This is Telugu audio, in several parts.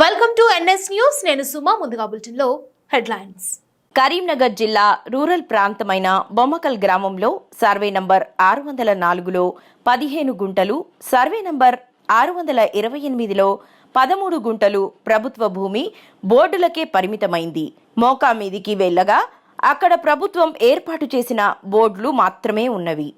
వెల్కమ్ టు ఎన్ఎస్ న్యూస్ నేను సుమా ముందుగా బులెటిన్లో హెడ్లైన్స్ కరీంనగర్ జిల్లా రూరల్ ప్రాంతమైన బొమ్మకల్ గ్రామంలో సర్వే నంబర్ ఆరు వందల నాలుగులో పదిహేను గుంటలు సర్వే నంబర్ ఆరు వందల ఇరవై ఎనిమిదిలో పదమూడు గుంటలు ప్రభుత్వ భూమి బోర్డులకే పరిమితమైంది. మోకా మీదికి వెళ్ళగా అక్కడ ప్రభుత్వం ఏర్పాటు చేసిన బోర్డులు మాత్రమే ఉన్నవి.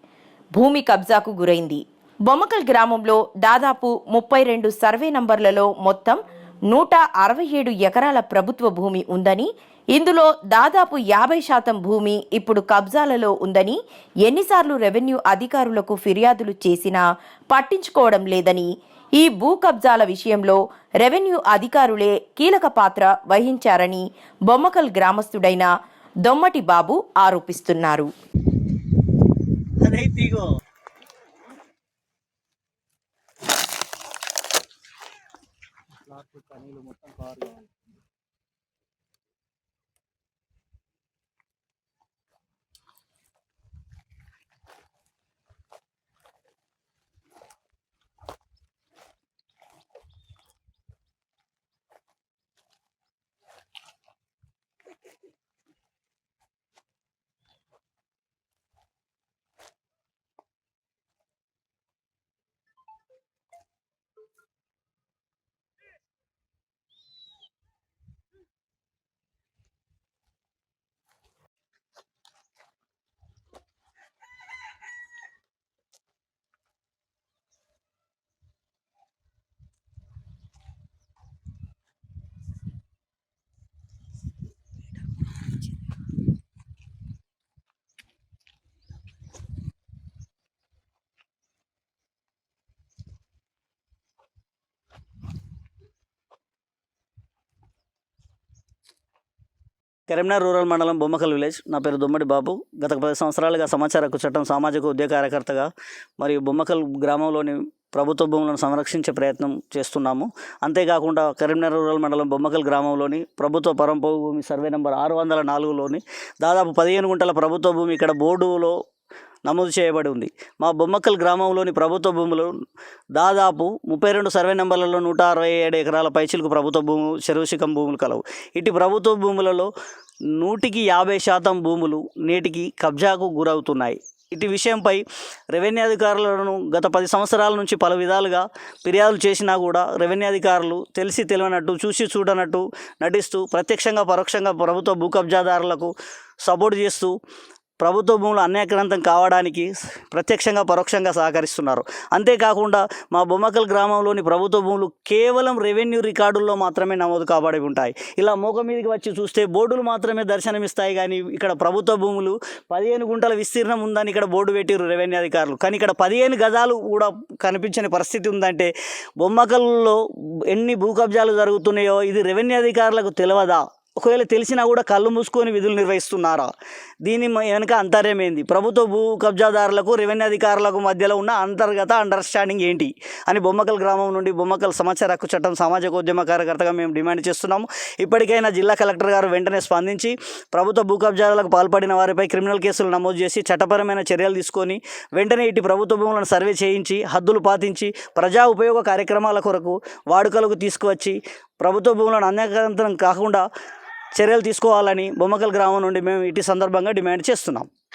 భూమి కబ్జాకు గురైంది. బొమ్మకల్ గ్రామంలో దాదాపు ముప్పై రెండు సర్వే నంబర్లలో మొత్తం నూట అరవై ఏడు ఎకరాల ప్రభుత్వ భూమి ఉందని ఇందులో దాదాపు యాభై శాతం భూమి ఇప్పుడు కబ్జాలలో ఉందని ఎన్నిసార్లు రెవెన్యూ అధికారులకు ఫిర్యాదులు చేసినా పట్టించుకోవడం లేదని ఈ భూ కబ్జాల విషయంలో రెవెన్యూ అధికారులే కీలక పాత్ర వహించారని బొమ్మకల్ గ్రామస్తుడైన దొమ్మటి బాబు ఆరోపిస్తున్నారు. అదైతే ఇగో కరీంనగర్ రూరల్ మండలం బొమ్మకల్ విలేజ్. నా పేరు దుమ్మడి బాబు. గత పది సంవత్సరాలుగా సమాచార హక్కు చట్టం సామాజిక ఉద్యోగ కార్యకర్తగా మరియు బొమ్మకల్ గ్రామంలోని ప్రభుత్వ భూములను సంరక్షించే ప్రయత్నం చేస్తున్నాము. అంతేకాకుండా కరీంనగర్ రూరల్ మండలం బొమ్మకల్ గ్రామంలోని ప్రభుత్వ పరంప భూమి సర్వే నెంబర్ ఆరు వందల నాలుగులోని దాదాపు పదిహేను గుంటల ప్రభుత్వ భూమి ఇక్కడ బోర్డులో నమోదు చేయబడి ఉంది. మా బొమ్మకల్ గ్రామంలోని ప్రభుత్వ భూములు దాదాపు ముప్పై రెండు సర్వే నెంబర్లలో నూట అరవై ఏడు ఎకరాల పైచిలకు ప్రభుత్వ భూము చెరువుశిఖం భూములు కలవు. ఇటు ప్రభుత్వ భూములలో నూటికి యాభై శాతం భూములు నేటికి కబ్జాకు గురవుతున్నాయి. ఇటు విషయంపై రెవెన్యూ అధికారులను గత పది సంవత్సరాల నుంచి పలు విధాలుగా ఫిర్యాదులు చేసినా కూడా రెవెన్యూ అధికారులు తెలిసి తెలియనట్టు చూసి చూడనట్టు నటిస్తూ ప్రత్యక్షంగా పరోక్షంగా ప్రభుత్వ భూ కబ్జాదారులకు సపోర్ట్ చేస్తూ ప్రభుత్వ భూములు అన్యాక్రాంతం కావడానికి ప్రత్యక్షంగా పరోక్షంగా సహకరిస్తున్నారు. అంతేకాకుండా మా బొమ్మకల్ గ్రామంలోని ప్రభుత్వ భూములు కేవలం రెవెన్యూ రికార్డుల్లో మాత్రమే నమోదు కాబడి ఉంటాయి. ఇలా మోక మీదకి వచ్చి చూస్తే బోర్డులు మాత్రమే దర్శనమిస్తాయి. కానీ ఇక్కడ ప్రభుత్వ భూములు పదిహేను గుంటల విస్తీర్ణం ఉందని ఇక్కడ బోర్డు పెట్టిరు రెవెన్యూ అధికారులు. కానీ ఇక్కడ పదిహేను గజాలు కూడా కనిపించని పరిస్థితి ఉందంటే బొమ్మకల్లో ఎన్ని భూ కబ్జాలు జరుగుతున్నాయో ఇది రెవెన్యూ అధికారులకు తెలియదా ఒకవేళ తెలిసినా కూడా కళ్ళు మూసుకొని విధులు నిర్వహిస్తున్నారా? దీని వెనుక అంతర్యమేంది ప్రభుత్వ భూ కబ్జాదారులకు రెవెన్యూ అధికారులకు మధ్యలో ఉన్న అంతర్గత అండర్స్టాండింగ్ ఏంటి? అని బొమ్మకల్ గ్రామం నుండి బొమ్మకల్ సమాచార హక్కు చట్టం సామాజిక ఉద్యమ కార్యకర్తగా మేము డిమాండ్ చేస్తున్నాము. ఇప్పటికైనా జిల్లా కలెక్టర్ గారు వెంటనే స్పందించి ప్రభుత్వ భూ కబ్జాలకు పాల్పడిన వారిపై క్రిమినల్ కేసులు నమోదు చేసి చట్టపరమైన చర్యలు తీసుకొని వెంటనే ఇటు ప్రభుత్వ భూములను సర్వే చేయించి హద్దులు పాటించి ప్రజా ఉపయోగ కార్యక్రమాల కొరకు వాడుకలకు తీసుకువచ్చి ప్రభుత్వ భూములను అన్యాక్రాంతం కాకుండా చర్యలు తీసుకోవాలని బొమ్మకల్ గ్రామం నుండి మేము ఇటు సందర్భంగా డిమాండ్ చేస్తున్నాం.